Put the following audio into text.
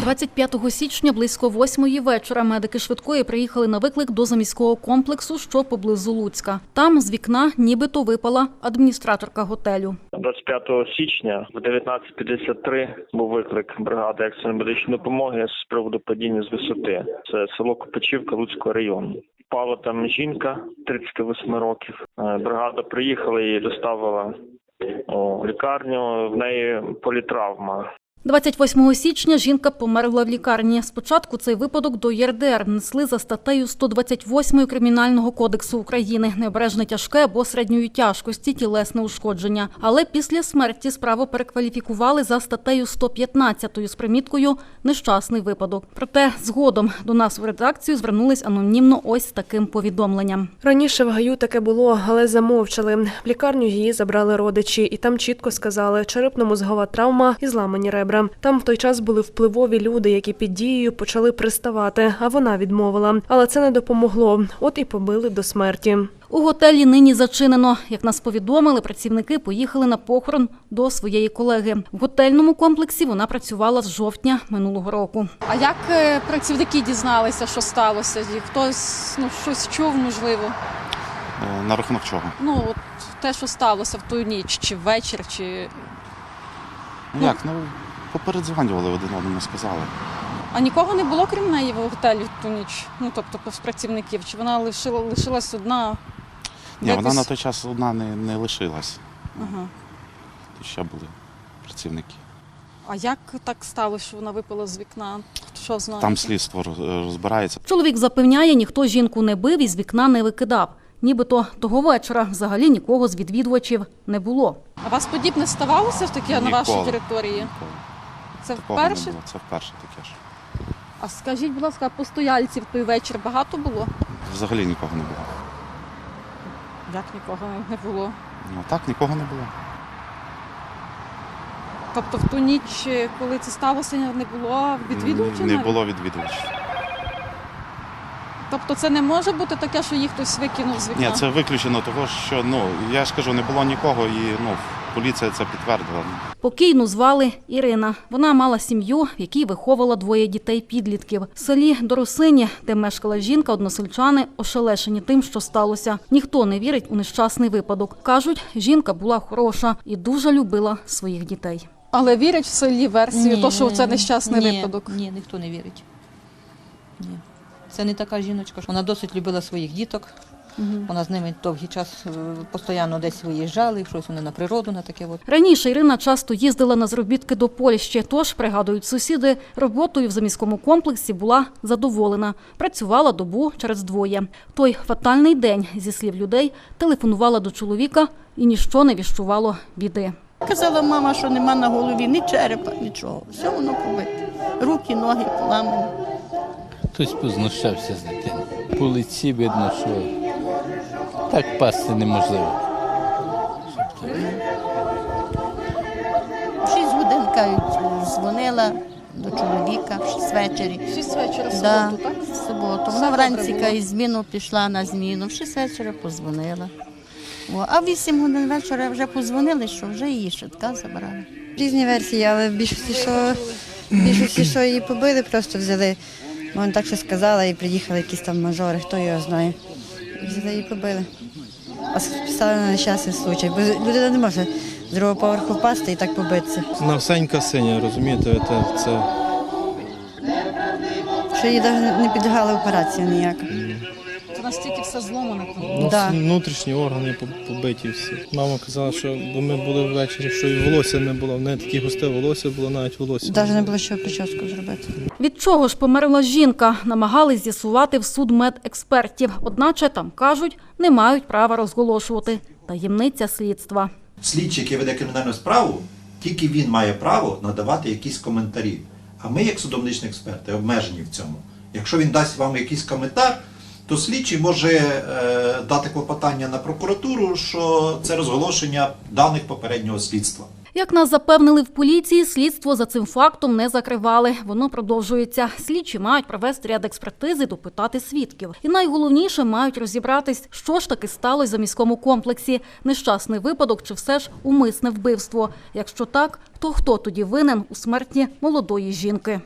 25 січня близько восьмої вечора медики швидкої приїхали на виклик до заміського комплексу, що поблизу Луцька. Там з вікна нібито випала адміністраторка готелю. 25 січня в 19.53 був виклик бригади екстреної медичної допомоги з приводу падіння з висоти. Це село Копачівка Луцького району. Впала там жінка 38 років. Е, Бригада приїхала і доставила у лікарню. В неї політравма. 28 січня жінка померла в лікарні. Спочатку цей випадок до ЄРДР внесли за статтею 128 Кримінального кодексу України необережне тяжке або середньої тяжкості тілесне ушкодження. Але після смерті справу перекваліфікували за статтею 115 з приміткою нещасний випадок. Проте згодом до нас в редакцію звернулись анонімно ось таким повідомленням. Раніше в гаю таке було, але замовчали. В лікарню її забрали родичі, і там чітко сказали черепно-мозгова травма і зламані ребра. Там в той час були впливові люди, які під дією почали приставати, а вона відмовила. Але це не допомогло. От і побили до смерті. У готелі нині зачинено. Як нас повідомили, працівники поїхали на похорон до своєї колеги. В готельному комплексі вона працювала з жовтня минулого року. А як е, працівники дізналися, що сталося? І Хтось ну щось чув, можливо. Е, На рахунок чого? Ну от те, що сталося в ту ніч, чи ввечір, чи Ну, Як? Ну, попередзванювали один одному, сказали. а нікого не було крім неї в готелі в ту ніч. Ну тобто з працівників. Чи вона лишила лишилась одна? Ні, вона на той час одна не, не лишилась. Ага. Тут ще були працівники. А як так сталося, що вона випала з вікна? Що знає? Там слідство розбирається. Чоловік запевняє, ніхто жінку не бив і з вікна не викидав. Нібито того вечора взагалі нікого з відвідувачів не було. А вас подібне ставалося в таке на вашій території? Ніколи. Це Такого вперше? не було. Це вперше таке ж. А скажіть, будь ласка, постояльців той вечір багато було? Взагалі нікого не було. Як нікого не було? Ну так, нікого не було. Тобто в ту ніч, коли це сталося, не було відвідувачів? Не навіть? було відвідувачів. Тобто це не може бути таке, що їх хтось викинув з вікна? Ні, це виключено того, що ну я ж кажу, не було нікого, і ну поліція це підтвердила. Покійну звали Ірина. Вона мала сім'ю, в якій виховувала двоє дітей-підлітків. В селі Доросині, де мешкала жінка, односельчани ошелешені тим, що сталося. Ніхто не вірить у нещасний випадок. Кажуть, жінка була хороша і дуже любила своїх дітей. Але вірять в селі версію, то, що це нещасний ні, випадок. Ні, ніхто не вірить. Ні. Це не така жіночка. Вона досить любила своїх діток. Вона з ними довгий час е, постійно десь виїжджали, щось вони на природу, на таке. От. Раніше Ірина часто їздила на заробітки до Польщі, тож, пригадують сусіди, роботою в заміському комплексі була задоволена. Працювала добу через двоє. Той фатальний день, зі слів людей, телефонувала до чоловіка і ніщо не віщувало біди. Казала мама, що нема на голові ні черепа, нічого. Все воно побите. Руки, ноги поламані. Хтось познущався з дитини. По лиці видно, що так пасти неможливо. Шість годин дзвонила до чоловіка в шість вечері. Шість вечора в Да, суботу, так? в суботу. Вона вранці каже, зміну пішла на зміну. В шість вечора позвонила. О, а в вісім годин вечора вже позвонили, що вже її швидка забрали. Різні версії, але в більшості, що, більшості, що її побили, просто взяли. Вона так ще сказала, і приїхали якісь там мажори, хто його знає. Взяли її побили. А стали на нещасний случай, бо людина не може з другого поверху впасти і так побитися. Навсенька синя, розумієте, це, це Що їй навіть не підлягала операція ніяка. Настільки все зломане там. ну, Да. внутрішні органи побиті всі. Мама казала, що бо ми були ввечері, що і волосся не було. В неї таке густе волосся було, навіть волосся. Навіть не було що прическу зробити. Від чого ж померла жінка, намагались з'ясувати в суд медекспертів. Одначе там кажуть, не мають права розголошувати. Таємниця слідства. слідчий, який веде кримінальну справу, тільки він має право надавати якісь коментарі. А ми, як судовничні експерти, обмежені в цьому. Якщо він дасть вам якийсь коментар, то слідчий може е, дати клопотання на прокуратуру, що це розголошення даних попереднього слідства. Як нас запевнили в поліції, слідство за цим фактом не закривали. Воно продовжується. Слідчі мають провести ряд експертизи, допитати свідків. І найголовніше мають розібратись, що ж таки сталося за міському комплексі. Нещасний випадок чи все ж умисне вбивство. Якщо так, то хто тоді винен у смерті молодої жінки?